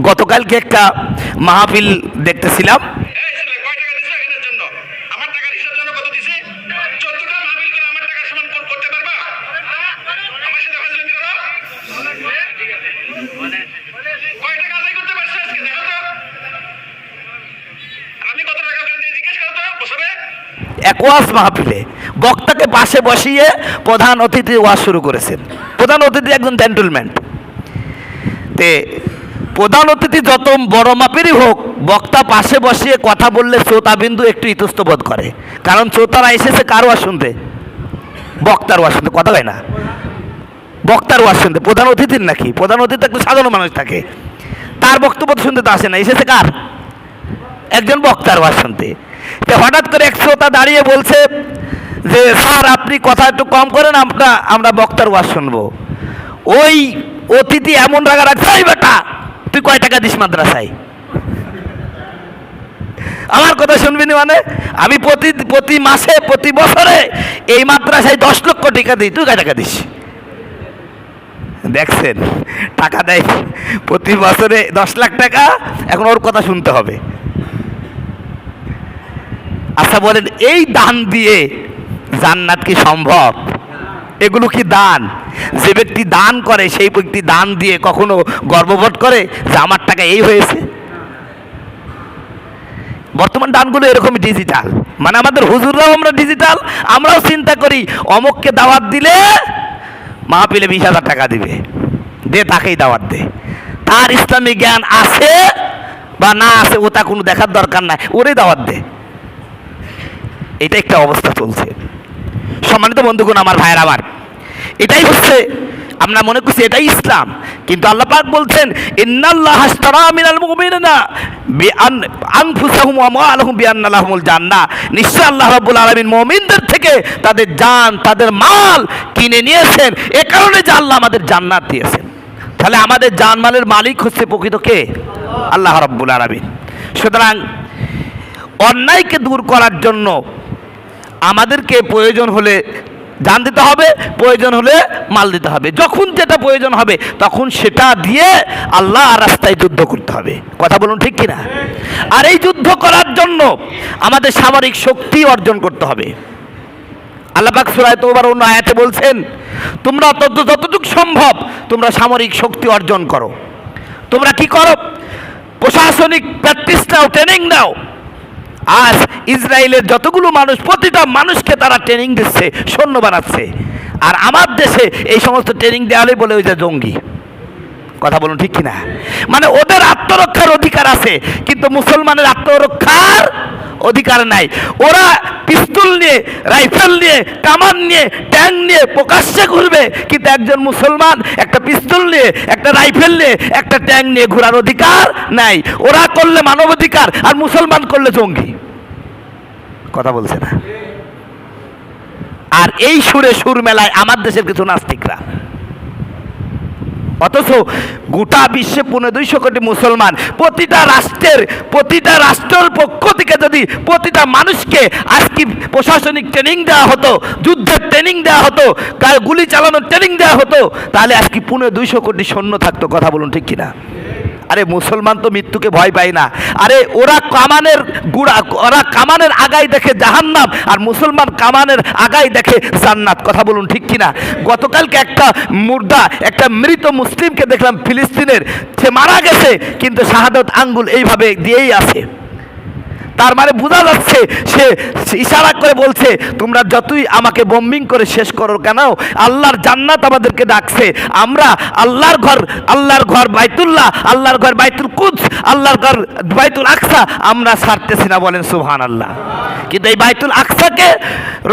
গতকালকে একটা মাহফিল দেখতেছিলাম। একওয়াজ মাহফিলে বক্তাকে পাশে বসিয়ে প্রধান অতিথি ওয়াজ শুরু করেছেন। প্রধান অতিথি একজন জেন্টলম্যান তে প্রধান অতিথি যত বড় মাপেরই হোক, বক্তা পাশে বসিয়ে কথা বললে শ্রোতা বিন্দু একটু ইতস্তবোধ করে। কারণ শ্রোতারা এসেছে কার ওয়াজ শুনতে বক্তার ওয়াজ শুনতে, কথা হয় না? বক্তার ওয়াজ শুনতে, প্রধান অতিথির নাকি? প্রধান অতিথি একটু সাধারণ মানুষ থাকে। তার বক্তব্য তো শুনতে তো আসে না এসেছে কার? একজন বক্তার ওয়াজ শুনতে। তো হঠাৎ করে এক শ্রোতা দাঁড়িয়ে বলছে যে, স্যার, আপনি কথা একটু কম করেন, আমরা আমরা বক্তার ওয়াজ শুনব। ওই অতিথি এমন রাগা রাখছে "এই বেটা কয় টাকা দিস মাদ্রাসায়? আমার কথা শুনবি না মানে? আমি প্রতি প্রতি মাসে, প্রতি বছরে এই মাদ্রাসায় দশ লক্ষ টাকা দিই। তুই কয় টাকা দিস? দেখছেন, টাকা দেয় প্রতি বছরে দশ লাখ টাকা, এখন ওর কথা শুনতে হবে। আচ্ছা বলেন, এই দান দিয়ে জান্নাত কি সম্ভব? এগুলো কি দান? যে ব্যক্তি দান করে, সেই ব্যক্তি দান দিয়ে কখনো গর্ববোধ করে? যে আমার টাকা এই হয়েছে। বর্তমান দানগুলো এরকমই ডিজিটাল মানে আমাদের হুজুররাও আমরা ডিজিটাল আমরাও চিন্তা করি, অমুককে দাওয়াত দিলে মা মাহপিলে বিশ হাজার টাকা দিবে। দে তাকেই দাওয়াত দে। তার ইসলামী জ্ঞান আছে বা না আছে ও তা কোনো দেখার দরকার নাই। ওরে দাওয়াত দে। এটা একটা অবস্থা চলছে। সম্মানিত বন্ধুগণ, আমার ভাইয়ের আমার এটাই হচ্ছে, আমরা মনে করছি এটাই ইসলাম। কিন্তু আল্লাহ পাক বলছেন, ইন্নাল্লাহ হাসতারা মিনাল মুমিনিনা বিআন, আনফুসাহুম ওয়া আমওয়ালাহুম বিআন্না লাহুমুল জান্নাহ। নিশ্চয় আল্লাহ রাব্বুল আলামিন মুমিনদের থেকে তাদের জান, তাদের মাল কিনে নিয়েছেন। এ কারণে যে আল্লাহ আমাদের জান্নাত দিয়েছেন। তাহলে আমাদের জানমালের মালিক হচ্ছে প্রকৃত কে? আল্লাহ রাব্বুল আলামিন। সুতরাং অন্যায়কে দূর করার জন্য আমাদেরকে প্রয়োজন হলে জান দিতে হবে, প্রয়োজন হলে মাল দিতে হবে। যখন যেটা প্রয়োজন হবে, তখন সেটা দিয়ে আল্লাহ রাস্তায় যুদ্ধ করতে হবে। কথা বলুন ঠিক কিনা? আর এই যুদ্ধ করার জন্য আমাদের সামরিক শক্তি অর্জন করতে হবে। আল্লাহ পাক সুরায় তোবার অন্য আয়াতে বলছেন, তোমরা তত যতটুকু সম্ভব তোমরা সামরিক শক্তি অর্জন করো। তোমরা কি করো? প্রশাসনিক প্র্যাকটিস নাও ট্রেনিং নাও। আজ ইসরায়েলের যতগুলো মানুষ, প্রতিটা মানুষকে তারা ট্রেনিং দিচ্ছে, সৈন্য বানাচ্ছে। আর আমার দেশে এই সমস্ত ট্রেনিং দেওয়া হলে বলে ওই যে জঙ্গি। কথা বলুন ঠিক কিনা? মানে ওদের আত্মরক্ষার অধিকার আছে, কিন্তু মুসলমানের আত্মরক্ষার অধিকার নাই। ওরা পিস্তল নিয়ে, রাইফেল নিয়ে, কামান নিয়ে, ট্যাঙ্ক নিয়ে প্রকাশ্যে ঘুরবে, কিন্তু একজন মুসলমান একটা পিস্তল নিয়ে, একটা রাইফেল নিয়ে, একটা ট্যাঙ্ক নিয়ে ঘোরার অধিকার নাই। ওরা করলে মানবাধিকার আর মুসলমান করলে জঙ্গি। কথা বলছে না? আর এই সুরে সুর মেলায় আমার দেশের কিছু নাস্তিকরা অথচ গোটা বিশ্বে পনেরো দুইশো কোটি মুসলমান। প্রতিটা রাষ্ট্রের প্রতিটা রাষ্ট্রের পক্ষ থেকে যদি প্রতিটা মানুষকে আজকে প্রশাসনিক ট্রেনিং দেওয়া হতো, যুদ্ধের ট্রেনিং দেওয়া হতো গুলি চালানোর ট্রেনিং দেওয়া হতো, তাহলে আজকে পনেরো দুইশো কোটি সৈন্য থাকতো, কথা বলুন ঠিক কিনা? আরে মুসলমান তো মৃত্যুকে ভয় পায় না। আরে ওরা কামানের গুড়া, ওরা কামানের আগাই দেখে জাহান্নাম, আর মুসলমান কামানের আগাই দেখে জান্নাত। কথা বলুন ঠিক কিনা? গতকালকে একটা মুর্দা, একটা মৃত মুসলিমকে দেখলাম ফিলিস্তিনের, সে মারা গেছে, কিন্তু শাহাদত আঙ্গুল এইভাবে দিয়েই আছে। তার মানে বোঝা যাচ্ছে, সে ইশারা করে বলছে, তোমরা যতই আমাকে বম্বিং করে শেষ করো কেন? আল্লাহর জান্নাত আমাদেরকে ডাকছে। আমরা আল্লাহর ঘর আল্লাহর ঘর বাইতুল্লাহ, আল্লাহর ঘর বাইতুল কুদ আল্লাহর ঘর বাইতুল আকসা, আমরা ছাড়তেছি না, বলেন সুবহান আল্লাহ কিন্তু এই বাইতুল আকসাকে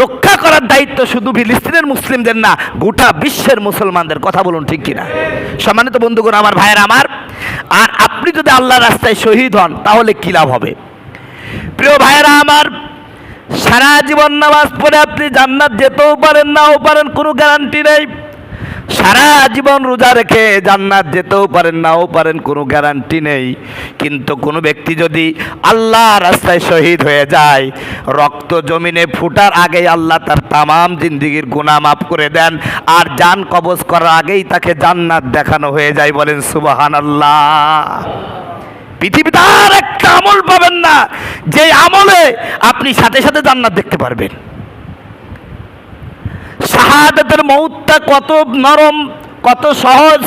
রক্ষা করার দায়িত্ব শুধু ফিলিস্তিনের মুসলিমদের না, গোটা বিশ্বের মুসলমানদের। কথা বলুন ঠিক কিনা? সম্মানিত বন্ধুগণ, আমার ভাইয়ের আমার, আর আপনি যদি আল্লাহর রাস্তায় শহীদ হন, তাহলে কী লাভ হবে? প্রিয় ভাইয়েরা, আমার সারা জীবন নামাজ পড়ে আপনি জান্নাত যেতেও পারেন, নাও পারেন, কোনো গ্যারান্টি নেই। সারা জীবন রোজা রেখে জান্নাত যেতেও পারেন, নাও পারেন, কোনো গ্যারান্টি নেই। কিন্তু কোনো ব্যক্তি যদি আল্লাহ রাস্তায় শহীদ হয়ে যায়, রক্ত জমিনে ফুটার আগেই আল্লাহ তার তামাম জিন্দিগির গুণা মাফ করে দেন, আর জান কবজ করার আগেই তাকে জান্নাত দেখানো হয়ে যায় বলেন সুবাহান আল্লাহ পৃথিবীতে আর একটা আমল পাবেন না। যে আমলে আপনি সাথে সাথে জান্নাত দেখতে পারবেন। শাহাদাতের মৌতটা কত নরম, কত সহজ।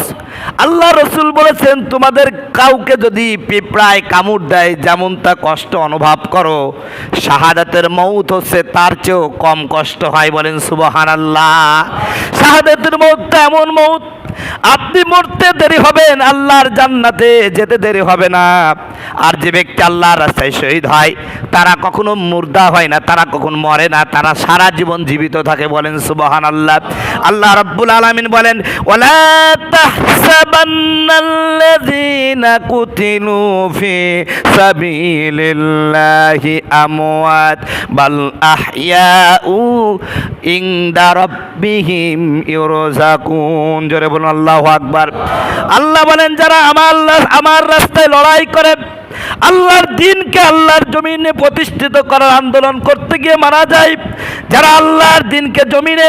আল্লাহ রসুল বলেছেন, তোমাদের কাউকে যদি পিঁপড়ায় কামড় দেয় যেমন তা কষ্ট অনুভব করো, শাহাদাতের মৌত হচ্ছে তার চেয়েও কম কষ্ট হয় বলেন সুবহান আল্লাহ শাহাদাতের মৌতটা এমন মৌত আপনি মরতে দেরি হবেন আল্লাহর জান্নাতে যেতে দেরি হবে না। আর যে ব্যক্তি আল্লাহর রাস্তায় শহীদ হয়, তারা কখনো মুর্দা হয় না, তারা কখনো মরে না, তারা সারা জীবন জীবিত থাকে বলেন সুবহান আল্লাহ আল্লাহ রব্বুল আলামিন বলেন, ওয়ালা তাহসাবান্নাল্লাযীনা কুতিলু ফি সাবিলিল্লাহি আমওয়াত, বাল আহইয়াউ ইনদা রাব্বিহিম ইউরজাকুন। জোরে বলুন, আল্লাহ আকবার। আল্লাহ বলেন, যারা আমার আমার রাস্তায় লড়াই করে আল্লাহর দিনকে আল্লাহর জমিনে প্রতিষ্ঠিত করার আন্দোলন করতে গিয়ে মারা যায়। যারা আল্লাহর দিনকে জমিনে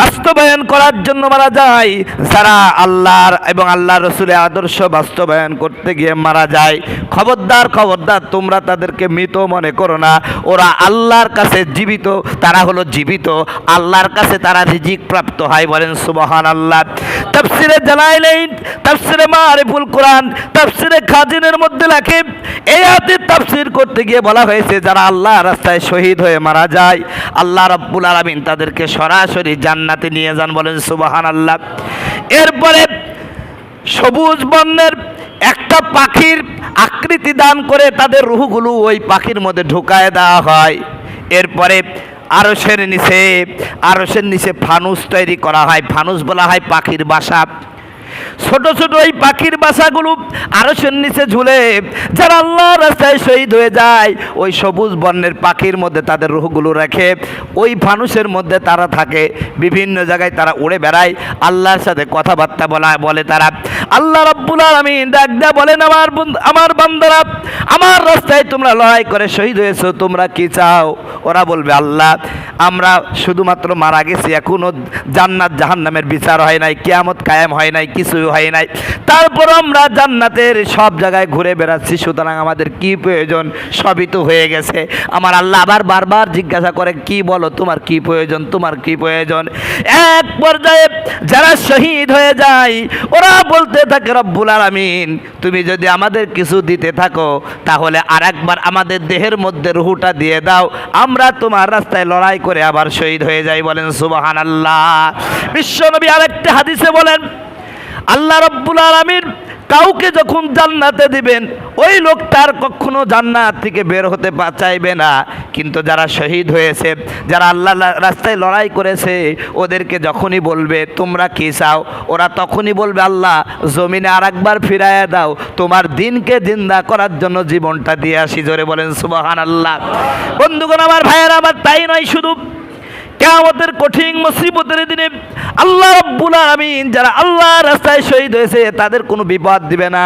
বাস্তবায়ন করার জন্য মারা যায়, যারা আল্লাহর এবং আল্লাহ রসুলের আদর্শ বাস্তবায়ন করতে গিয়ে মারা যায়। খবরদার খবরদার, তোমরা তাদেরকে মৃত মনে করো না। ওরা আল্লাহর কাছে জীবিত, তারা হলো জীবিত। আল্লাহর কাছে তারা রিজিক প্রাপ্ত হয় বলেন সুবহান আল্লাহ তাফসিরে জালাইলাইন, তাফসিরে মারিফুল কোরআন, তাফসিরে খাজিনের মধ্যে লেখে, এই হাতে তাফসির করতে গিয়ে বলা হয়েছে, যারা আল্লাহ রাস্তায় শহীদ হয়ে মারা যায়, আল্লাহ রাব্বুল আলামিন তাদেরকে সরাসরি জান্নাতে নিয়ে যান বলেন সুবহান আল্লাহ এরপরে সবুজ বর্ণের একটা পাখির আকৃতি দান করে তাদের রুহগুলো ওই পাখির মধ্যে ঢুকায় দেওয়া হয়। এরপরে আরসের নিচে আরসের নিচে ফানুস তৈরি করা হয়। ফানুস বলা হয় পাখির বাসা। ছোট ছোট ওই পাখির বাসাগুলো আরসের নিচে ঝুলে, যারা আল্লাহ রাস্তায় শহীদ হয়ে যায়, ওই সবুজ বর্ণের পাখির মধ্যে তাদের রুহগুলো রেখে। ওই ফানুসের মধ্যে তারা থাকে। বিভিন্ন জায়গায় তারা উড়ে বেড়ায়। আল্লাহর সাথে কথাবার্তা বলা, বলে তারা। আল্লাহ রব্বুল আলামিন ডাক দেয়া বলেন, আমার আমার বান্দারা, আমার রাস্তায় তোমরা লড়াই করে শহীদ হয়েছো, তোমরা কি চাও? ওরা বলবে, আল্লাহ, আমরা শুধুমাত্র মারা গেছি, এখনও জান্নাত জাহান্নামের বিচার হয় নাই, কিয়ামত কায়েম হয় নাই, কিছুই হয় নাই। তারপর আমরা জান্নাতের সব জায়গায় ঘুরে বেড়াচ্ছি, সুতরাং আমাদের কি প্রয়োজন? সবই তো হয়ে গেছে। আমার আল্লাহ আবার বারবার জিজ্ঞাসা করে, কি বলো, তোমার কি প্রয়োজন? তোমার কি প্রয়োজন? এক পর্যায়ে যারা শহীদ হয়ে যায়, ওরা বলতে থাকে, রব্বুল আলামিন, তুমি যদি আমাদের কিছু দিতে থাকো, তাহলে আর একবার আমাদের দেহের মধ্যে রুহুটা দিয়ে দাও। আমরা তোমার রাস্তায় লড়াই করে আবার শহীদ হয়ে যাই। বলেন সুবাহান আল্লাহ বিশ্বনবী আরেকটা হাদিসে বলেন, আল্লাহ রব্বুল আলামিন কাউকে যখন জান্নাতে দিবেন, ওই লোকটার কখনো জান্নাত থেকে বের হতে চাইবে না। কিন্তু যারা শহীদ হয়েছে, যারা আল্লাহ রাস্তায় লড়াই করেছে, ওদেরকে যখনই বলবে, তোমরা কি চাও? ওরা তখনই বলবে, আল্লাহ, জমিনে আর একবার ফিরাইয়া দাও। তোমার দিনকে জিন্দা করার জন্য জীবনটা দিয়ে আসি। জোরে বলেন সুবাহান আল্লাহ বন্ধুগণ, আমার ভাইয়েরা, আমার তাই নয়, শুধু কেয়ামতের কঠিন মুসিবতের দিনে আল্লাহ রব্বুল আলামিন, যারা আল্লাহ রাস্তায় শহীদ হয়েছে, তাদের কোনো বিপদ দিবে না।